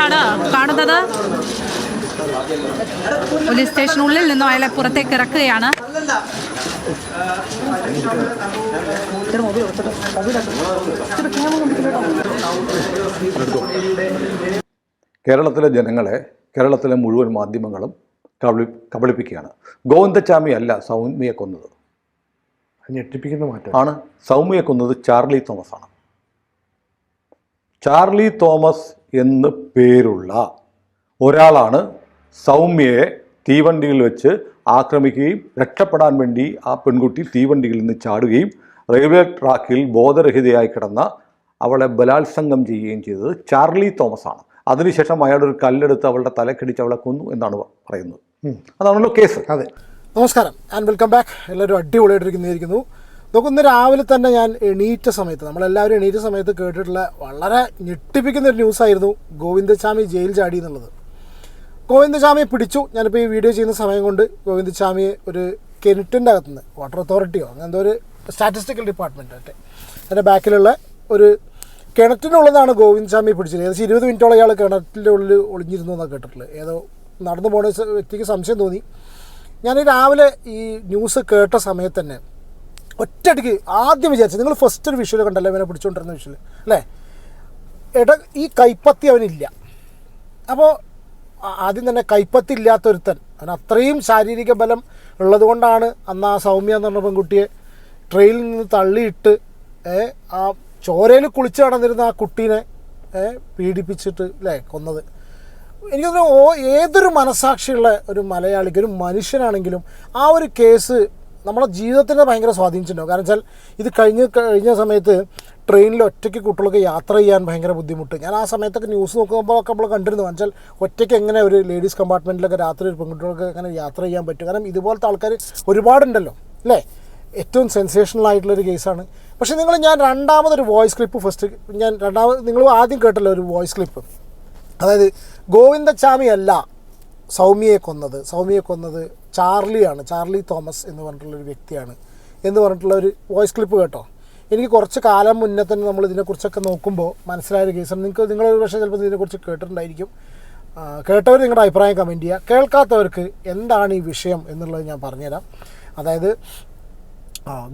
ദൃശ്യങ്ങളാണ് കാണുന്നത്? പോലീസ് സ്റ്റേഷനുള്ളിൽ നിന്നും അയാളെ പുറത്തേക്ക് ഇറക്കുകയാണ്. കേരളത്തിലെ ജനങ്ങളെ കേരളത്തിലെ മുഴുവൻ മാധ്യമങ്ങളും കബളി കബളിപ്പിക്കുകയാണ്. ഗോവിന്ദച്ചാമി അല്ല സൗമ്യയെ കൊന്നത്. ഞെട്ടിപ്പിക്കുന്ന മാറ്റം. ആണ്. സൗമ്യയെ കൊന്നത് ചാർലി തോമസ് ആണ് ചാർലി തോമസ് എന്ന് പേരുള്ള ഒരാളാണ് സൗമ്യയെ തീവണ്ടിയിൽ വെച്ച് ആക്രമിക്കുകയും രക്ഷപ്പെടാൻ വേണ്ടി ആ പെൺകുട്ടി തീവണ്ടിയിൽ നിന്ന് ചാടുകയും റെയിൽവേ ട്രാക്കിൽ ബോധരഹിതയായി കിടന്ന അവളെ ബലാത്സംഗം ചെയ്യുകയും ചെയ്തത് ചാർലി തോമസ് ആണ് അതിനുശേഷം അയാൾ ഒരു കല്ലെടുത്ത് അവളുടെ തലക്കടിച്ച് അവളെ കൊന്നു എന്നാണ് പറയുന്നത്. അതാണല്ലോ കേസ്. അതെ. നമസ്കാരം. ആൻഡ് വെൽക്കം ബാക്ക് എല്ലാവരും നോക്കുന്ന രാവിലെ തന്നെ ഞാൻ എണീറ്റ സമയത്ത് നമ്മളെല്ലാവരും എണീറ്റ സമയത്ത് കേട്ടിട്ടുള്ള വളരെ ഞെട്ടിപ്പിക്കുന്ന ഒരു ന്യൂസായിരുന്നു ഗോവിന്ദസ്വാമി ജയിൽ ചാടി എന്നുള്ളത്. ഗോവിന്ദസ്വാമിയെ പിടിച്ചു. ഞാനിപ്പോൾ ഈ വീഡിയോ ചെയ്യുന്ന സമയം കൊണ്ട് ഗോവിന്ദസ്വാമിയെ ഒരു കെനിറ്റിന്റെ അകത്തുനിന്ന് വാട്ടർ അതോറിറ്റിയോ അങ്ങനെ എന്തോ ഒരു സ്റ്റാറ്റിസ്റ്റിക്കൽ ഡിപ്പാർട്ട്മെന്റ് ഒക്കെ അതിന്റെ ബാക്കിലുള്ള ഒരു കിണറ്റിനുള്ളതാണ് ഗോവിന്ദസ്വാമി പിടിച്ചത്. ഏകദേശം ഇരുപത് മിനിറ്റോളം ഇയാൾ കിണറ്റിന്റെ ഉള്ളിൽ ഒളിഞ്ഞിരുന്നു എന്നാണ് കേട്ടിട്ടുള്ളത്. ഏതോ നടന്നു പോണ വ്യക്തിക്ക് സംശയം തോന്നി. ഞാൻ രാവിലെ ഈ ന്യൂസ് കേട്ട സമയത്ത് തന്നെ ഒറ്റയടിക്ക് ആദ്യം വിചാരിച്ചത് നിങ്ങൾ ഫസ്റ്റ് ഒരു വിഷ്വൽ കണ്ടല്ലോ ഇവനെ പിടിച്ചുകൊണ്ടിരുന്ന വിഷ്വൽ അല്ലേ? എട ഈ കൈപ്പത്തി അവനില്ല. അപ്പോൾ ആദ്യം തന്നെ കൈപ്പത്തി ഇല്ലാത്തൊരുത്തൻ അവൻ അത്രയും ശാരീരിക ബലം ഉള്ളതുകൊണ്ടാണ് അന്ന് ആ സൗമ്യ എന്ന് പറഞ്ഞ പെൺകുട്ടിയെ ട്രെയിനിൽ നിന്ന് തള്ളിയിട്ട് ആ ചോരയിൽ കുളിച്ച് നടന്നിരുന്ന ആ കുട്ടീനെ പീഡിപ്പിച്ചിട്ട് അല്ലേ കൊന്നത്. എനിക്ക് തോന്നുന്നു ഏതൊരു മനസാക്ഷിയുള്ള ഒരു മലയാളിക്ക് ഒരു മനുഷ്യനാണെങ്കിലും ആ ഒരു കേസ് നമ്മളെ ജീവിതത്തിനെ ഭയങ്കര സ്വാധീനിച്ചിട്ടുണ്ടാവും. കാരണം വെച്ചാൽ ഇത് കഴിഞ്ഞ് കഴിഞ്ഞ സമയത്ത് ട്രെയിനിൽ ഒറ്റയ്ക്ക് കുട്ടികൾക്ക് യാത്ര ചെയ്യാൻ ഭയങ്കര ബുദ്ധിമുട്ട്. ഞാൻ ആ സമയത്തൊക്കെ ന്യൂസ് നോക്കുമ്പോഴൊക്കെ നമ്മൾ കണ്ടിരുന്നു. വെച്ചാൽ ഒറ്റയ്ക്ക് എങ്ങനെ ഒരു ലേഡീസ് കമ്പാർട്ട്മെന്റിലൊക്കെ രാത്രി ഒരു പെൺകുട്ടികൾക്ക് എങ്ങനെ യാത്ര ചെയ്യാൻ പറ്റും. കാരണം ഇതുപോലത്തെ ആൾക്കാർ ഒരുപാടുണ്ടല്ലോ അല്ലേ? ഏറ്റവും സെൻസേഷണൽ ആയിട്ടുള്ളൊരു കേസാണ്. പക്ഷേ നിങ്ങൾ ഞാൻ രണ്ടാമതൊരു വോയിസ് ക്ലിപ്പ് ഫസ്റ്റ് ഞാൻ രണ്ടാമത് നിങ്ങൾ ആദ്യം കേട്ടല്ലോ ഒരു വോയിസ് ക്ലിപ്പ്. അതായത് ഗോവിന്ദച്ചാമി അല്ല സൗമ്യയെ കൊന്നത്. സൗമ്യയെ കൊന്നത് ചാർലിയാണ് ചാർലി തോമസ് എന്ന് പറഞ്ഞിട്ടുള്ളൊരു വ്യക്തിയാണ് എന്ന് പറഞ്ഞിട്ടുള്ള ഒരു വോയിസ് ക്ലിപ്പ് കേട്ടോ. എനിക്ക് കുറച്ച് കാലം മുന്നേ തന്നെ നമ്മൾ ഇതിനെക്കുറിച്ചൊക്കെ നോക്കുമ്പോൾ മനസ്സിലായൊരു കേസാണ് നിങ്ങൾക്ക് നിങ്ങൾ ഒരു പക്ഷേ ചിലപ്പോൾ ഇതിനെക്കുറിച്ച് കേട്ടിട്ടുണ്ടായിരിക്കും. കേട്ടവർ നിങ്ങളുടെ അഭിപ്രായം കമന്റ് ചെയ്യുക. കേൾക്കാത്തവർക്ക് എന്താണ് ഈ വിഷയം എന്നുള്ളത് ഞാൻ പറഞ്ഞുതരാം. അതായത്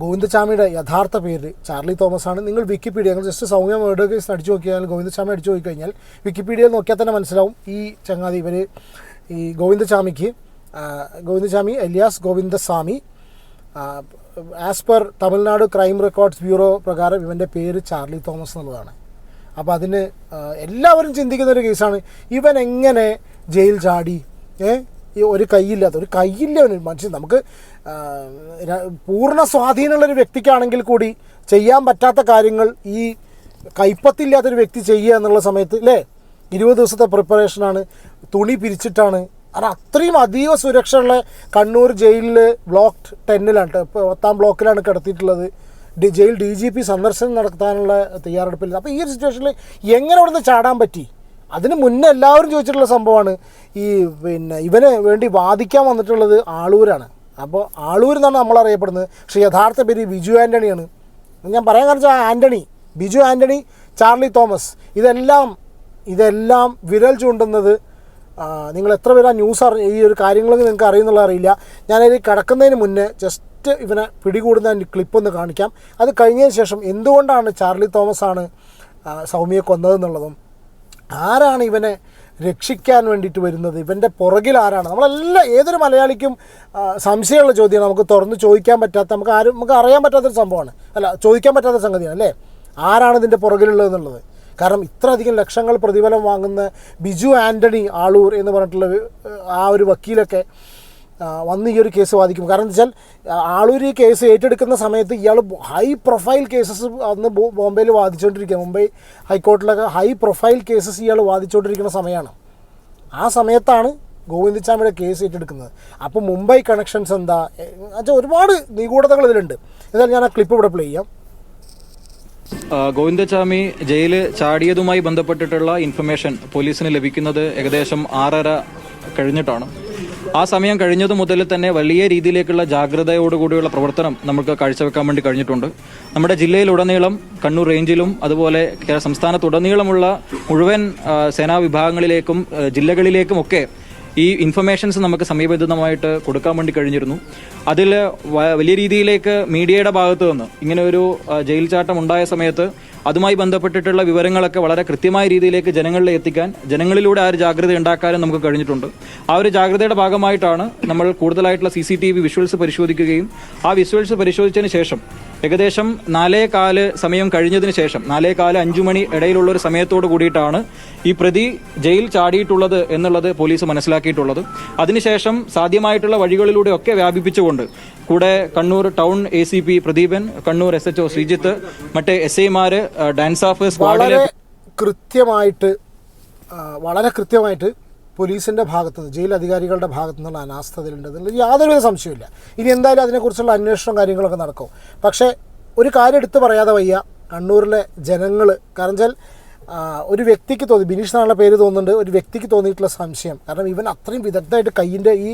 ഗോവിന്ദസ്വാമിയുടെ യഥാർത്ഥ പേര് ചാർലി തോമസ് ആണ്. നിങ്ങൾ വിക്കിപീഡിയ നിങ്ങൾ ജസ്റ്റ് സൗമ്യ മേർഡർ കേസ് അടിച്ചു നോക്കിയാൽ ഗോവിന്ദസ്വാമി അടിച്ചു നോക്കിക്കഴിഞ്ഞാൽ വിക്കിപീഡിയയിൽ നോക്കിയാൽ തന്നെ മനസ്സിലാവും ഈ ചങ്ങാതി ഇവർ ഈ ഗോവിന്ദച്ചാമിക്ക് ആ, Govindachami alias Govindaswamy. As per Tamil Nadu crime records bureau പ്രകാരം ഇവന്റെ പേര് ചാർലി തോമസ് എന്നുള്ളതാണ്. അപ്പോൾ അതിന് എല്ലാവരും ചിന്തിക്കുന്ന ഒരു കേസാണ്. ഇവൻ എങ്ങനെ ജയിൽ ചാടി? ഏ? ഒരു കൈയില്ലാത്ത ഒരു കൈയില്ല അവന്. മനുഷ്യൻ നമുക്ക് പൂർണ സ്വാധീനമുള്ളൊരു വ്യക്തിക്കാണെങ്കിൽ കൂടി ചെയ്യാൻ പറ്റാത്ത കാര്യങ്ങൾ ഈ കൈപ്പത്തില്ലാത്തൊരു വ്യക്തി ചെയ്യുക എന്നുള്ള സമയത്ത് അല്ലേ ഇരുപത് ദിവസത്തെ പ്രിപ്പറേഷനാണ് തുണി പിരിച്ചിട്ടാണ് കാരണം അത്രയും അതീവ സുരക്ഷയുള്ള കണ്ണൂർ ജയിലിൽ ബ്ലോക്ക് ടെന്നിലാണ്. ഇപ്പോൾ പത്താം ബ്ലോക്കിലാണ് കിടത്തിയിട്ടുള്ളത്. D jail D G P സന്ദർശനം നടത്താനുള്ള തയ്യാറെടുപ്പിൽ. അപ്പോൾ ഈ ഒരു സിറ്റുവേഷനിൽ എങ്ങനെ അവിടുന്ന് ചാടാൻ പറ്റി? അതിന് മുന്നേ എല്ലാവരും ചോദിച്ചിട്ടുള്ള സംഭവമാണ്. ഈ പിന്നെ ഇവന് വേണ്ടി വാദിക്കാൻ വന്നിട്ടുള്ളത് ആളൂരാണ്. അപ്പോൾ ആളൂർ എന്നാണ് നമ്മൾ അറിയപ്പെടുന്നത്. പക്ഷേ യഥാർത്ഥ പേര് ബിജു ആന്റണിയാണ് ഞാൻ പറയാൻ കാരണം വെച്ചാൽ Antony Biju Antony Charlie Thomas ഇതെല്ലാം ഇതെല്ലാം വിരൽ ചൂണ്ടുന്നത് നിങ്ങൾ എത്ര പേര് ആ ന്യൂസ് അറി ഈ ഒരു കാര്യങ്ങളൊക്കെ നിങ്ങൾക്ക് അറിയുന്നുള്ള അറിയില്ല. ഞാനതിൽ കിടക്കുന്നതിന് മുന്നേ ജസ്റ്റ് ഇവനെ പിടികൂടുന്ന ക്ലിപ്പ് ഒന്ന് കാണിക്കാം. അത് കഴിഞ്ഞതിന് ശേഷം എന്തുകൊണ്ടാണ് ചാർലി തോമസ് ആണ് സൗമ്യയെ കൊന്നതെന്നുള്ളതും ആരാണ് ഇവനെ രക്ഷിക്കാൻ വേണ്ടിയിട്ട് വരുന്നത് ഇവന്റെ പുറകിൽ ആരാണ്? നമ്മളെല്ലാം ഏതൊരു മലയാളിക്കും സംശയമുള്ള ചോദ്യമാണ്. നമുക്ക് തുറന്ന് ചോദിക്കാൻ പറ്റാത്ത നമുക്ക് ആരും നമുക്ക് അറിയാൻ പറ്റാത്തൊരു സംഭവമാണ്. അല്ല ചോദിക്കാൻ പറ്റാത്ത സംഗതിയാണ് അല്ലേ? ആരാണ് ഇതിന്റെ പുറകിലുള്ളത് എന്നുള്ളത് ഇത്ര അധികം ലക്ഷങ്ങൾ പ്രതിഫലം വാങ്ങുന്ന ബിജു ആന്റണി ആളൂർ എന്ന് പറഞ്ഞിട്ടുള്ള ആ ഒരു വക്കീലൊക്കെ വന്ന് ഈ ഒരു കേസ് വാദിക്കും. കാരണം വെച്ചാൽ ആളൂർ ഈ കേസ് ഏറ്റെടുക്കുന്ന സമയത്ത് ഇയാൾ ഹൈ പ്രൊഫൈൽ കേസസ് അന്ന് ബോംബെയിൽ വാദിച്ചുകൊണ്ടിരിക്കുക മുംബൈ ഹൈക്കോർട്ടിലൊക്കെ ഹൈ പ്രൊഫൈൽ കേസസ് ഇയാൾ വാദിച്ചുകൊണ്ടിരിക്കുന്ന സമയമാണ്. ആ സമയത്താണ് ഗോവിന്ദച്ചാമിയുടെ കേസ് ഏറ്റെടുക്കുന്നത്. അപ്പോൾ മുംബൈ കണക്ഷൻസ് എന്താ? എന്നുവെച്ചാൽ ഒരുപാട് നിഗൂഢതകൾ ഇതിലുണ്ട്. എന്നാൽ ഞാൻ ആ ക്ലിപ്പ് ഇവിടെ പ്ലേ ചെയ്യാം. ആ, ഗോവിന്ദച്ചാമി ജയിൽ ചാടിയതുമായി ബന്ധപ്പെട്ടിട്ടുള്ള ഇൻഫർമേഷൻ പോലീസിന് ലഭിക്കുന്നത് ഏകദേശം ആറര കഴിഞ്ഞിട്ടാണ്. ആ സമയം കഴിഞ്ഞതു മുതൽ തന്നെ വലിയ രീതിയിലേക്കുള്ള ജാഗ്രതയോടുകൂടിയുള്ള പ്രവർത്തനം നമുക്ക് കാഴ്ചവെക്കാൻ വേണ്ടി കഴിഞ്ഞിട്ടുണ്ട്. നമ്മുടെ ജില്ലയിലുടനീളം കണ്ണൂർ റേഞ്ചിലും അതുപോലെ സംസ്ഥാനത്തുടനീളമുള്ള മുഴുവൻ സേനാ വിഭാഗങ്ങളിലേക്കും ജില്ലകളിലേക്കും ഒക്കെ ഈ ഇൻഫർമേഷൻസ് നമുക്ക് സമയബന്ധിതമായിട്ട് കൊടുക്കാൻ വേണ്ടി കഴിഞ്ഞിരുന്നു. അതിൽ വലിയ രീതിയിലേക്ക് മീഡിയയുടെ ഭാഗത്ത് നിന്ന് ഇങ്ങനെ ഒരു ജയിൽ ചാട്ടം ഉണ്ടായ സമയത്ത് അതുമായി ബന്ധപ്പെട്ടിട്ടുള്ള വിവരങ്ങളൊക്കെ വളരെ കൃത്യമായ രീതിയിലേക്ക് ജനങ്ങളിൽ എത്തിക്കാൻ ജനങ്ങളിലൂടെ ആ ഒരു ജാഗ്രത ഉണ്ടാക്കാനും നമുക്ക് കഴിഞ്ഞിട്ടുണ്ട്. ആ ഒരു ജാഗ്രതയുടെ ഭാഗമായിട്ടാണ് നമ്മൾ കൂടുതലായിട്ടുള്ള സി വിഷ്വൽസ് പരിശോധിക്കുകയും ആ വിഷ്വൽസ് പരിശോധിച്ചതിന് ശേഷം ഏകദേശം നാലേ കാൽ സമയം കഴിഞ്ഞതിന് ശേഷം നാലേ കാൽ അഞ്ചു മണി ഇടയിലുള്ള ഒരു സമയത്തോട് കൂടിയിട്ടാണ് ഈ പ്രതി ജയിൽ ചാടിയിട്ടുള്ളത് എന്നുള്ളത് പോലീസ് മനസ്സിലാക്കിയിട്ടുള്ളത്. അതിനുശേഷം സാധ്യമായിട്ടുള്ള വഴികളിലൂടെ ഒക്കെ വ്യാപിപ്പിച്ചുകൊണ്ട് കൂടെ Kannur town A C P Pradeepan Kannur S H O Sreejith മറ്റേ എസ് ഐമാര് ഡാൻസ് ഓഫ് സ്ക്വാഡിലെ കൃത്യമായിട്ട് വളരെ കൃത്യമായിട്ട് പോലീസിന്റെ ഭാഗത്തു നിന്ന് ജയിൽ അധികാരികളുടെ ഭാഗത്തു നിന്നുള്ള അനാസ്ഥതയിലുണ്ടെന്നുള്ള യാതൊരുവിധ സംശയമില്ല ഇനി എന്തായാലും അതിനെക്കുറിച്ചുള്ള അന്വേഷണം കാര്യങ്ങളൊക്കെ നടക്കും. പക്ഷേ ഒരു കാര്യം എടുത്തു പറയാതെ വയ്യ. കണ്ണൂരിലെ ജനങ്ങൾ കാരണം വെച്ചാൽ ഒരു വ്യക്തിക്ക് തോന്നി ബിനീഷ് എന്നുള്ള പേര് തോന്നുന്നുണ്ട് ഒരു വ്യക്തിക്ക് തോന്നിയിട്ടുള്ള സംശയം. കാരണം ഇവൻ അത്രയും വിദഗ്ധമായിട്ട് കയ്യിന്റെ ഈ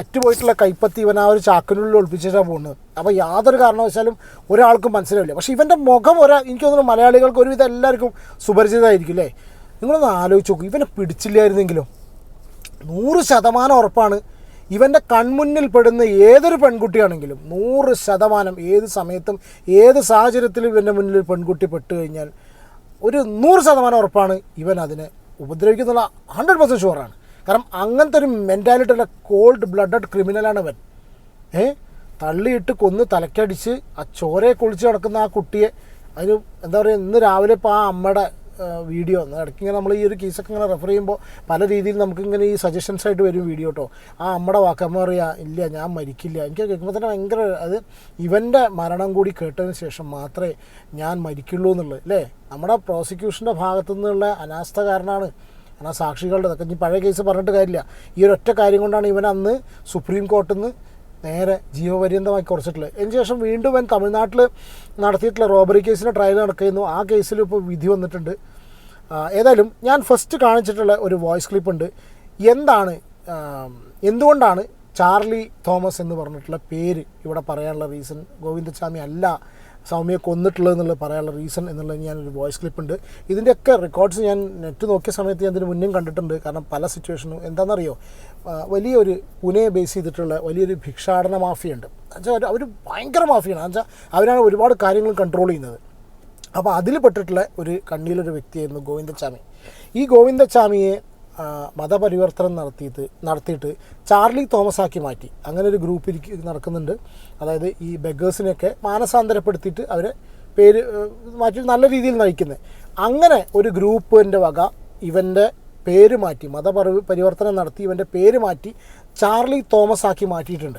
അറ്റുപോയിട്ടുള്ള കൈപ്പത്തി ഇവൻ ആ ഒരു ചാക്കിനുള്ളിൽ ഒളിപ്പിച്ചിട്ടാണ് പോകുന്നത് അപ്പോൾ യാതൊരു കാരണവശാലും ഒരാൾക്കും മനസ്സിലാവില്ല. പക്ഷേ ഇവന്റെ മുഖം ഒരാ എനിക്ക് തോന്നുന്നു മലയാളികൾക്ക് ഒരുവിധം എല്ലാവർക്കും സുപരിചിതമായിരിക്കും അല്ലേ? നിങ്ങളൊന്ന് ആലോചിച്ച് നോക്കും. ഇവനെ പിടിച്ചില്ലായിരുന്നെങ്കിലോ? നൂറ് ശതമാനം ഉറപ്പാണ്. ഇവന്റെ കൺമുന്നിൽ പെടുന്ന ഏതൊരു പെൺകുട്ടിയാണെങ്കിലും നൂറ് ശതമാനം ഏത് സമയത്തും ഏത് സാഹചര്യത്തിലും ഇവന്റെ മുന്നിൽ പെൺകുട്ടി പെട്ടു കഴിഞ്ഞാൽ ഒരു നൂറ് ശതമാനം ഉറപ്പാണ് ഇവൻ അതിനെ ഉപദ്രവിക്കുന്നുള്ള ഹൺഡ്രഡ് പെർസെന്റ് ഷുവറാണ് കാരണം അങ്ങനത്തെ ഒരു മെന്റാലിറ്റി ഉള്ള കോൾഡ് ബ്ലഡഡ് ക്രിമിനലാണ് അവൻ. ഏ? തള്ളിയിട്ട് കൊന്ന് തലക്കടിച്ച് ആ ചോരയെ കുളിച്ച് കിടക്കുന്ന ആ കുട്ടിയെ അതിന് എന്താ പറയുക ഇന്ന് രാവിലെ ഇപ്പോൾ ആ അമ്മയുടെ വീഡിയോ ഇടയ്ക്ക് ഇങ്ങനെ നമ്മൾ ഈ ഒരു കേസൊക്കെ ഇങ്ങനെ റെഫർ ചെയ്യുമ്പോൾ പല രീതിയിൽ നമുക്കിങ്ങനെ ഈ സജഷൻസ് ആയിട്ട് വരും വീഡിയോ കേട്ടോ ആ അമ്മയുടെ വാക്കമ്മ അറിയാം ഇല്ല ഞാൻ മരിക്കില്ല. എനിക്ക് കേൾക്കുമ്പോൾ തന്നെ ഭയങ്കര അത് ഇവന്റെ മരണം കൂടി കേട്ടതിന് ശേഷം മാത്രമേ ഞാൻ മരിക്കുള്ളൂ എന്നുള്ളത് അല്ലേ നമ്മുടെ പ്രോസിക്യൂഷന്റെ ഭാഗത്തു നിന്നുള്ള അനാസ്ഥ കാരണമാണ് കാരണം സാക്ഷികളുടെ ഇതൊക്കെ പഴയ കേസ് പറഞ്ഞിട്ട് കാര്യമില്ല. ഈ ഒരൊറ്റ കാര്യം കൊണ്ടാണ് ഇവൻ അന്ന് സുപ്രീം കോർട്ടിൽ നിന്ന് നേരെ ജീവപര്യന്തമാക്കി കുറച്ചിട്ടുള്ളത്. അതിന് ശേഷം വീണ്ടും വൻ തമിഴ്നാട്ടിൽ നടത്തിയിട്ടുള്ള റോബറി കേസിന്റെ ട്രയൽ നടക്കുന്നു. ആ കേസിൽ ഇപ്പോൾ വിധി വന്നിട്ടുണ്ട്. ഏതായാലും ഞാൻ ഫസ്റ്റ് കാണിച്ചിട്ടുള്ള ഒരു വോയിസ് ക്ലിപ്പ് ഉണ്ട്. എന്താണ് എന്തുകൊണ്ടാണ് ചാർലി തോമസ് എന്ന് പറഞ്ഞിട്ടുള്ള പേര് ഇവിടെ പറയാനുള്ള റീസൺ ഗോവിന്ദസ്വാമി അല്ല. സൗമ്യയെ കൊന്നിട്ടുള്ളത് എന്നുള്ളത് പറയാനുള്ള റീസൺ എന്നുള്ളത് ഞാനൊരു വോയിസ് ക്ലിപ്പ് ഉണ്ട്. ഇതിന്റെയൊക്കെ റെക്കോർഡ്സ് ഞാൻ നെറ്റ് നോക്കിയ സമയത്ത് ഞാൻ ഇതിന് മുന്നേ കണ്ടിട്ടുണ്ട്. കാരണം പല സിറ്റുവേഷനും എന്താണെന്നറിയോ? വലിയൊരു പുനെ ബേസ് ചെയ്തിട്ടുള്ള വലിയൊരു ഭിക്ഷാടന മാഫിയുണ്ട്. എന്നുവെച്ചാൽ അവർ ഭയങ്കര മാഫിയാണ്. എന്നുവെച്ചാൽ അവരാണ് ഒരുപാട് കാര്യങ്ങൾ കൺട്രോൾ ചെയ്യുന്നത്. അപ്പോൾ അതിൽ പെട്ടിട്ടുള്ള ഒരു കണ്ണിയിലൊരു വ്യക്തിയായിരുന്നു ഗോവിന്ദച്ചാമി. ഈ ഗോവിന്ദച്ചാമിയെ മതപരിവർത്തനം നടത്തിയിട്ട് നടത്തിയിട്ട് ചാർലി തോമസ് ആക്കി മാറ്റി. അങ്ങനെ ഒരു ഗ്രൂപ്പ് ഇരിക്ക- നടക്കുന്നുണ്ട്. അതായത് ഈ ബെഗേഴ്സിനെയൊക്കെ മാനസാന്തരപ്പെടുത്തിയിട്ട് അവരെ പേര് മാറ്റി നല്ല രീതിയിൽ നയിക്കുന്നത് അങ്ങനെ ഒരു ഗ്രൂപ്പിന്റെ വക ഇവന്റെ പേര് മാറ്റി മതപരി പരിവർത്തനം നടത്തി ഇവന്റെ പേര് മാറ്റി ചാർലി തോമസ് ആക്കി മാറ്റിയിട്ടുണ്ട്.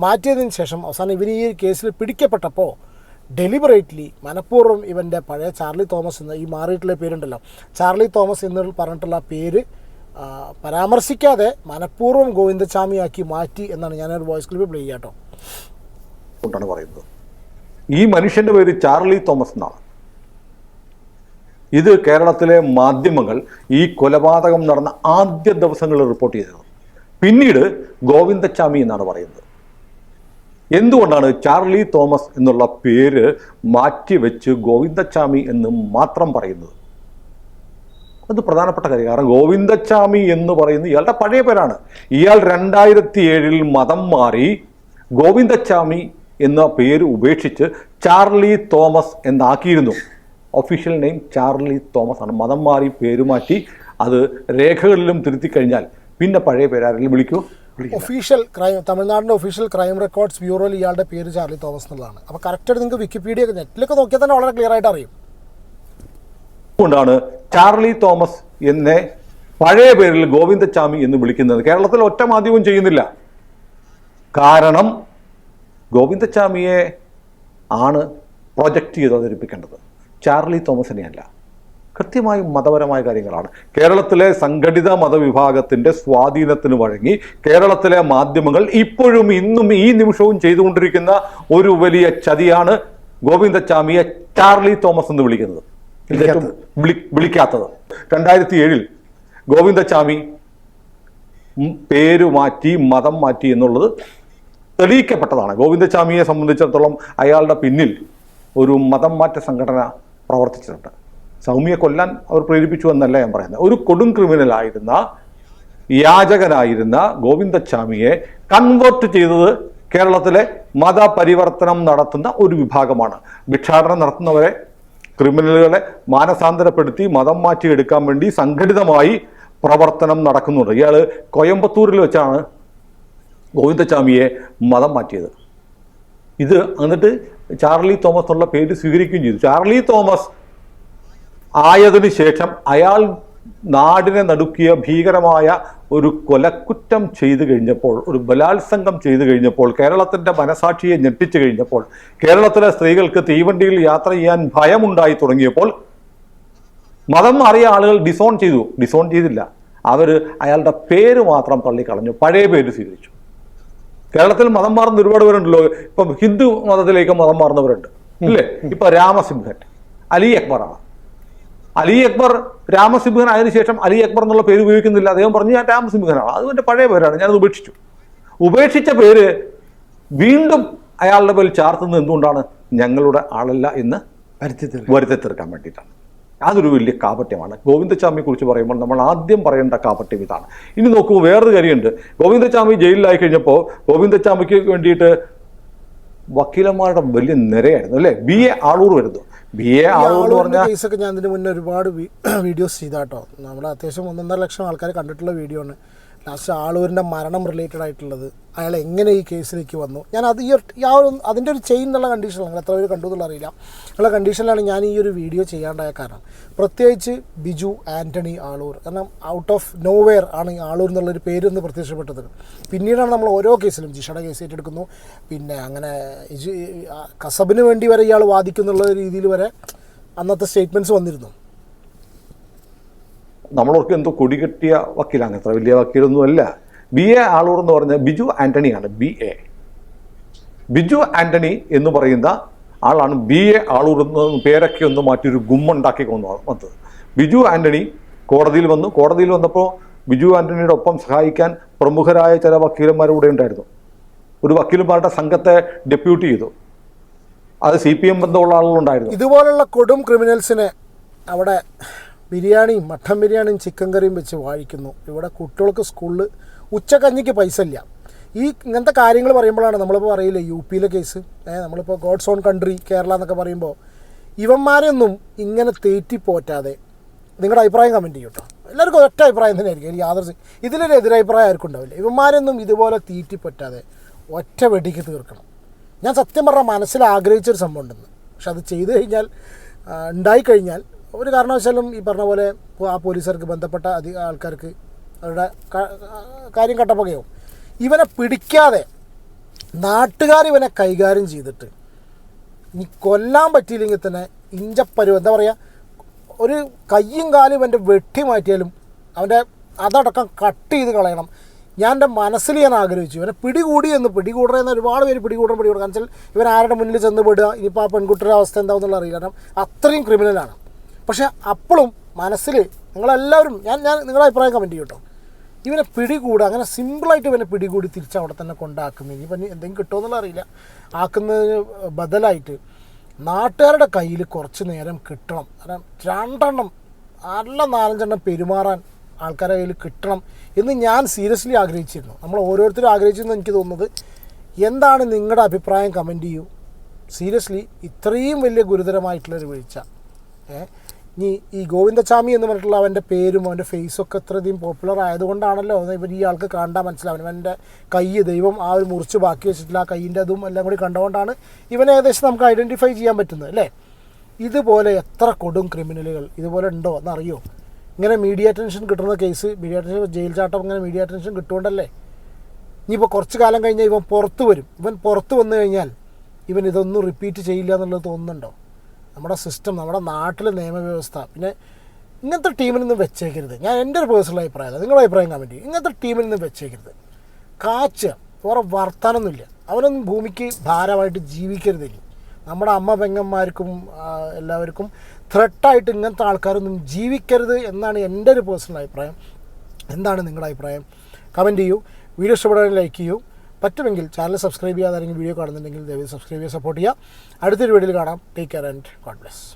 മാറ്റിയതിന് ശേഷം അവസാനം ഇവർ ഈ കേസിൽ പിടിക്കപ്പെട്ടപ്പോൾ ഡെലിബറേറ്റ്ലി മനഃപൂർവം ഇവന്റെ പഴയ ചാർലി തോമസ് എന്ന ഈ മാറിയിട്ടുള്ള പേരുണ്ടല്ലോ. ചാർലി തോമസ് എന്ന് പറഞ്ഞിട്ടുള്ള പേര് പരാമർശിക്കാതെ മനഃപൂർവം ഗോവിന്ദസ്വാമിയാക്കി മാറ്റി എന്നാണ് ഞാനൊരു വോയിസ് ക്ലിപ്പ് പ്ലേ ചെയ്യാട്ടോ. കൊണ്ടാണ് പറയുന്നത്. ഈ മനുഷ്യന്റെ പേര് ചാർലി തോമസ് എന്നാണ്. ഇത് കേരളത്തിലെ മാധ്യമങ്ങൾ ഈ കൊലപാതകം നടന്ന ആദ്യ ദിവസങ്ങളിൽ റിപ്പോർട്ട് ചെയ്തത്. പിന്നീട് ഗോവിന്ദച്ചാമി എന്നാണ് പറയുന്നത്. എന്തുകൊണ്ടാണ് ചാർലി തോമസ് എന്നുള്ള പേര് മാറ്റിവെച്ച് ഗോവിന്ദച്ചാമി എന്ന് മാത്രം പറയുന്നത്? അത് പ്രധാനപ്പെട്ട കാര്യം. കാരണം ഗോവിന്ദച്ചാമി എന്ന് പറയുന്ന ഇയാളുടെ പഴയ പേരാണ്. ഇയാൾ രണ്ടായിരത്തി ഏഴിൽ മതം മാറി ഗോവിന്ദച്ചാമി എന്ന പേര് ഉപേക്ഷിച്ച് ചാർലി തോമസ് എന്നാക്കിയിരുന്നു. ഒഫീഷ്യൽ നെയിം ചാർലി തോമസ് ആണ്. മതം മാറി പേര് മാറ്റി അത് രേഖകളിലും തിരുത്തി കഴിഞ്ഞാൽ പിന്നെ പഴയ പേരാരെങ്കിലും വിളിക്കൂ? ഒഫീഷ്യൽ ക്രൈം തമിഴ്നാടിന്റെ ഒഫീഷ്യൽ ക്രൈം റെക്കോർഡ്സ് ബ്യൂറോയിൽ ഇയാളുടെ പേര് ചാർലി തോമസ് എന്നുള്ളതാണ്. അപ്പോൾ കറക്റ്റായിട്ട് നിങ്ങൾക്ക് വിക്കിപീഡിയ നെറ്റിലൊക്കെ നോക്കിയാൽ തന്നെ വളരെ ക്ലിയർ ആയിട്ട് അറിയും. അതുകൊണ്ടാണ് ചാർലി തോമസ് എന്നെ പഴയ പേരിൽ ഗോവിന്ദച്ചാമി എന്ന് വിളിക്കുന്നത്. കേരളത്തിൽ ഒറ്റ മാധ്യമവും ചെയ്യുന്നില്ല. കാരണം ഗോവിന്ദച്ചാമിയെ ആണ് പ്രൊജക്റ്റ് ചെയ്ത് അവതരിപ്പിക്കേണ്ടത്. ചാർലി തോമസിനെ അല്ല കൃത്യമായും മതപരമായ കാര്യങ്ങളാണ്. കേരളത്തിലെ സംഘടിത മതവിഭാഗത്തിന്റെ സ്വാധീനത്തിന് വഴങ്ങി കേരളത്തിലെ മാധ്യമങ്ങൾ ഇപ്പോഴും ഇന്നും ഈ നിമിഷവും ചെയ്തുകൊണ്ടിരിക്കുന്ന ഒരു വലിയ ചതിയാണ് ഗോവിന്ദച്ചാമിയെ ചാർലി തോമസ് എന്ന് വിളിക്കുന്നത്. വിളിക്കാത്തത്. രണ്ടായിരത്തി ഏഴിൽ ഗോവിന്ദച്ചാമി ഉം, പേര് മാറ്റി മതം മാറ്റി എന്നുള്ളത് തെളിയിക്കപ്പെട്ടതാണ്. ഗോവിന്ദസ്വാമിയെ സംബന്ധിച്ചിടത്തോളം അയാളുടെ പിന്നിൽ ഒരു മതം മാറ്റ സംഘടന പ്രവർത്തിച്ചിട്ടുണ്ട്. സൗമ്യയെ കൊല്ലാൻ അവർ പ്രേരിപ്പിച്ചു എന്നല്ല ഞാൻ പറയുന്നത്. ഒരു കൊടും ക്രിമിനലായിരുന്ന യാചകനായിരുന്ന ഗോവിന്ദസ്വാമിയെ കൺവേർട്ട് ചെയ്തത് കേരളത്തിലെ മതപരിവർത്തനം നടത്തുന്ന ഒരു വിഭാഗമാണ്. ഭിക്ഷാടനം നടത്തുന്നവരെ ക്രിമിനലുകളെ മാനസാന്തരപ്പെടുത്തി മതം മാറ്റിയെടുക്കാൻ വേണ്ടി സംഘടിതമായി പ്രവർത്തനം നടക്കുന്നുണ്ട്. ഇയാൾ കോയമ്പത്തൂരിൽ വെച്ചാണ് ഗോവിന്ദസ്വാമിയെ മതം മാറ്റിയത്. ഇത് എന്നിട്ട് ചാർലി തോമസ് എന്നുള്ള പേര് സ്വീകരിക്കുകയും ചെയ്തു. ചാർലി തോമസ് ആയതിനു ശേഷം അയാൾ നാടിനെ നടുക്കിയ ഭീകരമായ ഒരു കൊലക്കുറ്റം ചെയ്തു കഴിഞ്ഞപ്പോൾ ഒരു ബലാത്സംഗം ചെയ്തു കഴിഞ്ഞപ്പോൾ കേരളത്തിന്റെ മനസാക്ഷിയെ ഞെട്ടിച്ചു കഴിഞ്ഞപ്പോൾ കേരളത്തിലെ സ്ത്രീകൾക്ക് തീവണ്ടിയിൽ യാത്ര ചെയ്യാൻ ഭയമുണ്ടായി തുടങ്ങിയപ്പോൾ മതം മാറിയ ആളുകൾ ഡിസോൺ ചെയ്തു. ഡിസോൺ ചെയ്തില്ല. അവർ അയാളുടെ പേര് മാത്രം തള്ളിക്കളഞ്ഞു. പഴയ പേര് സ്വീകരിച്ചു. കേരളത്തിൽ മതം മാറുന്ന ഒരുപാട് പേരുണ്ടല്ലോ. ഇപ്പം ഹിന്ദു മതത്തിലേക്ക് മതം മാറുന്നവരുണ്ട്. ഇല്ലേ? ഇപ്പൊ രാമസിംഹൻ അലി അക്ബറാണ്. അലി അക്ബർ രാമസിംഹൻ ആയതിനു ശേഷം അലി അക്ബർ എന്നുള്ള പേര് ഉപയോഗിക്കുന്നില്ല. അദ്ദേഹം പറഞ്ഞു ഞാൻ രാമസിംഹനാണ്. അത് എന്റെ പഴയ പേരാണ്. ഞാനത് ഉപേക്ഷിച്ചു. ഉപേക്ഷിച്ച പേര് വീണ്ടും അയാളുടെ പേരിൽ ചാർത്തുന്നത് എന്തുകൊണ്ടാണ്? ഞങ്ങളുടെ ആളല്ല എന്ന് വരുത്തി തീർക്കാൻ വേണ്ടിയിട്ടാണ്. അതൊരു വലിയ കാപട്യമാണ്. ഗോവിന്ദസ്വാമിയെ കുറിച്ച് പറയുമ്പോൾ നമ്മൾ ആദ്യം പറയേണ്ട കാപട്യം ഇതാണ്. ഇനി നോക്കുമ്പോൾ വേറൊരു കാര്യമുണ്ട്. ഗോവിന്ദസ്വാമി ജയിലിലായി കഴിഞ്ഞപ്പോൾ ഗോവിന്ദസ്വാമിക്ക് വേണ്ടിയിട്ട് വക്കീലന്മാരുടെ വലിയ നിരയായിരുന്നു അല്ലേ? ബി എ ആളൂർ വരുന്നു. ബി എ കേസൊക്കെ ഞാൻ ഇതിന് മുന്നേ ഒരുപാട് വീഡിയോസ് ചെയ്താട്ടോ. നമ്മൾ അത്യാവശ്യം ഒന്നൊന്നര ലക്ഷം ആൾക്കാർ കണ്ടിട്ടുള്ള വീഡിയോ ആണ്. ലാസ്റ്റ് ആളൂരിന്റെ മരണം റിലേറ്റഡ് ആയിട്ടുള്ളത്. അയാൾ എങ്ങനെ ഈ കേസിലേക്ക് വന്നു? ഞാൻ അത് ഈ ആ ഒരു അതിന്റെ ഒരു ചെയിൻ എന്നുള്ള കണ്ടീഷനിലാണ് നിങ്ങൾ എത്ര പേര് കണ്ടു എന്നുള്ള അറിയില്ല. ഉള്ള കണ്ടീഷനിലാണ് ഞാൻ ഈ ഒരു വീഡിയോ ചെയ്യാണ്ടായ കാരണം. പ്രത്യേകിച്ച് ബിജു ആന്റണി ആളൂർ. കാരണം ഔട്ട് ഓഫ് നോവെയർ ആണ് ഈ ആളൂർ എന്നുള്ളൊരു പേര് ഒന്ന് പ്രത്യക്ഷപ്പെട്ടത്. പിന്നീടാണ് നമ്മൾ ഓരോ കേസിലും ജിഷയുടെ കേസ് ഏറ്റെടുക്കുന്നു. പിന്നെ അങ്ങനെ കസബിന് വേണ്ടി വരെ ഇയാൾ വാദിക്കുന്നുള്ള രീതിയിൽ വരെ അന്നത്തെ സ്റ്റേറ്റ്മെന്റ്സ് വന്നിരുന്നു. നമ്മളോർക്ക് എന്തോ കൊടികെട്ടിയ വക്കീലാണ്. അത്ര വലിയ വക്കീലൊന്നും അല്ല ബി എ ആളൂർ എന്ന് പറഞ്ഞ ബിജു ആന്റണിയാണ് ബി എ. ബിജു ആന്റണി എന്ന് പറയുന്ന ആളാണ് ബി എ ആളൂർ എന്ന് പേരൊക്കെ ഒന്ന് മാറ്റി ഒരു ഗുമ്മുണ്ടാക്കി കൊന്നു വന്നത്. ബിജു ആന്റണി കോടതിയിൽ വന്നു. കോടതിയിൽ വന്നപ്പോൾ ബിജു ആന്റണിയുടെ ഒപ്പം സഹായിക്കാൻ പ്രമുഖരായ ചില വക്കീലന്മാർ ഉണ്ടായിരുന്നു. ഒരു വക്കീലന്മാരുടെ സംഘത്തെ ഡെപ്യൂട്ടി ചെയ്തു. അത് സി പി എം ബന്ധമുള്ള ആളുകളുണ്ടായിരുന്നു. ഇതുപോലുള്ള കൊടും ക്രിമിനൽസിനെ അവിടെ ബിരിയാണിയും മട്ടൻ ബിരിയാണിയും ചിക്കൻ കറിയും വെച്ച് വാഴിക്കുന്നു. ഇവിടെ കുട്ടികൾക്ക് സ്കൂളിൽ ഉച്ചക്കഞ്ഞിക്ക് പൈസ ഇല്ല. ഈ ഇങ്ങനത്തെ കാര്യങ്ങൾ പറയുമ്പോഴാണ് നമ്മളിപ്പോൾ പറയില്ലേ യു പിയിലെ കേസ് ഏഹ് നമ്മളിപ്പോൾ ഗോഡ്സ് ഓൺ കൺട്രി കേരള എന്നൊക്കെ പറയുമ്പോൾ ഇവന്മാരെയൊന്നും ഇങ്ങനെ തേറ്റി പോറ്റാതെ. നിങ്ങളുടെ അഭിപ്രായം കമന്റ് ചെയ്യും കേട്ടോ എല്ലാവർക്കും ഒറ്റ അഭിപ്രായം തന്നെയായിരിക്കും. എനിക്ക് യാതൊരു ഇതിലൊരു എതിരഭിപ്രായം ആർക്കും ഉണ്ടാവില്ല. ഇവന്മാരൊന്നും ഇതുപോലെ തീറ്റി പറ്റാതെ ഒറ്റ വെടിക്ക് തീർക്കണം. ഞാൻ സത്യം പറഞ്ഞാൽ മനസ്സിൽ ആഗ്രഹിച്ചൊരു സംഭവം ഉണ്ടെന്ന്. പക്ഷെ അത് ചെയ്തു കഴിഞ്ഞാൽ ഉണ്ടായിക്കഴിഞ്ഞാൽ ഒരു കാരണവശാലും ഈ പറഞ്ഞ പോലെ ആ പോലീസുകാർക്ക് ബന്ധപ്പെട്ട അധിക ആൾക്കാർക്ക് അവരുടെ കാര്യം കട്ടപ്പകയോ ഇവനെ പിടിക്കാതെ നാട്ടുകാർ ഇവനെ കൈകാര്യം ചെയ്തിട്ട് ഇനി കൊല്ലാൻ പറ്റിയില്ലെങ്കിൽ തന്നെ ഇഞ്ചപ്പരുവ് എന്താ പറയുക ഒരു കയ്യും കാലും എന്റെ വെട്ടി മാറ്റിയാലും അവന്റെ അതടക്കം കട്ട് ചെയ്ത് കളയണം. ഞാൻ എന്റെ മനസ്സിൽ ഞാൻ ആഗ്രഹിച്ചു. ഇവനെ പിടികൂടി എന്ന് പിടികൂടണമെന്ന് ഒരുപാട് പേര് പിടികൂടണം പിടികൂടണം. കാരണം വെച്ചാൽ ഇവൻ ആരുടെ മുന്നിൽ ചെന്ന് പെടുക ഇനിയിപ്പോൾ ആ പെൺകുട്ടിയുടെ അവസ്ഥ എന്താണെന്നുള്ള അറിയില്ല. കാരണം അത്രയും ക്രിമിനലാണ് പക്ഷേ അപ്പോഴും മനസ്സിൽ നിങ്ങളെല്ലാവരും ഞാൻ ഞാൻ നിങ്ങളുടെ അഭിപ്രായം കമന്റ് ചെയ്യും കേട്ടോ. ഇവനെ പിടികൂടുക അങ്ങനെ സിമ്പിളായിട്ട് ഇവനെ പിടികൂടി തിരിച്ച് അവിടെ തന്നെ കൊണ്ടാക്കുന്നു ഇനി എന്തെങ്കിലും കിട്ടുമോ എന്നുള്ള അറിയില്ല. ആക്കുന്നതിന് ബദലായിട്ട് നാട്ടുകാരുടെ കയ്യിൽ കുറച്ച് നേരം കിട്ടണം. കാരണം രണ്ടെണ്ണം നല്ല നാലഞ്ചെണ്ണം പെരുമാറാൻ ആൾക്കാരുടെ കയ്യിൽ കിട്ടണം എന്ന് ഞാൻ സീരിയസ്ലി ആഗ്രഹിച്ചിരുന്നു. നമ്മൾ ഓരോരുത്തരും ആഗ്രഹിച്ചെന്ന് എനിക്ക് തോന്നുന്നത്. എന്താണ് നിങ്ങളുടെ അഭിപ്രായം കമന്റ് ചെയ്യൂ. സീരിയസ്ലി ഇത്രയും വലിയ ഗുരുതരമായിട്ടുള്ളൊരു വീഴ്ച. ഏ ഇനി ഈ ഗോവിന്ദസ്വാമി എന്ന് പറഞ്ഞിട്ടുള്ള അവന്റെ പേരും അവന്റെ ഫേസും ഒക്കെ ഇത്രയധികം പോപ്പുലർ ആയതുകൊണ്ടാണല്ലോ ഇവർ ഈ ആൾക്ക് കാണാൻ മനസ്സിലാവും അവന്റെ കൈ ദൈവം ആ ഒരു മുറിച്ച് ബാക്കി വെച്ചിട്ടില്ല ആ കൈയിന്റെ അതും എല്ലാം കൂടി കണ്ടുകൊണ്ടാണ് ഇവനെ ഏകദേശം നമുക്ക് ഐഡന്റിഫൈ ചെയ്യാൻ പറ്റുന്നത് അല്ലേ? ഇതുപോലെ എത്ര കൊടും ക്രിമിനലുകൾ ഇതുപോലെ ഉണ്ടോ എന്നറിയോ? ഇങ്ങനെ മീഡിയ അറ്റൻഷൻ കിട്ടുന്ന കേസ് മീഡിയ അറ്റൻഷൻ ജയിൽ ചാട്ടം ഇങ്ങനെ മീഡിയ അറ്റൻഷൻ കിട്ടുകൊണ്ടല്ലേ? ഇനിയിപ്പോൾ കുറച്ച് കാലം കഴിഞ്ഞാൽ ഇവൻ പുറത്ത് വരും. ഇവൻ പുറത്ത് വന്നു കഴിഞ്ഞാൽ ഇവൻ ഇതൊന്നും റിപ്പീറ്റ് ചെയ്യില്ല എന്നുള്ളത് തോന്നുന്നുണ്ടോ? നമ്മുടെ സിസ്റ്റം നമ്മുടെ നാട്ടിലെ നിയമവ്യവസ്ഥ പിന്നെ ഇങ്ങനത്തെ ടീമിൽ നിന്ന് വെച്ചേക്കരുത്. ഞാൻ എന്റെ ഒരു പേഴ്സണൽ അഭിപ്രായമല്ല നിങ്ങളുടെ അഭിപ്രായം കമന്റ് ഇങ്ങനത്തെ ടീമിൽ നിന്ന് വെച്ചേക്കരുത്. കാച്ച് വേറെ വർത്താനൊന്നുമില്ല. അവനൊന്നും ഭൂമിക്ക് ഭാരമായിട്ട് ഇനി നമ്മുടെ അമ്മ പെങ്ങന്മാർക്കും എല്ലാവർക്കും ത്രെട്ടായിട്ട് ഇങ്ങനത്തെ ആൾക്കാരൊന്നും ജീവിക്കരുത് എന്നാണ് എന്റെ ഒരു പേഴ്സണൽ അഭിപ്രായം. എന്താണ് നിങ്ങളുടെ അഭിപ്രായം? കമന്റ് ചെയ്യൂ. വീഡിയോ ഇഷ്ടപ്പെടാൻ ലൈക്ക് ചെയ്യൂ. പറ്റുമെങ്കിൽ ചാനൽ സബ്സ്ക്രൈബ് ചെയ്യാതെ വീഡിയോ കാണുന്നുണ്ടെങ്കിൽ ദയവായി സബ്സ്ക്രൈബ് ചെയ്യാൻ സപ്പോർട്ട് ചെയ്യുക. അടുത്തൊരു വീഡിയോയിൽ കാണാം. Take care and God bless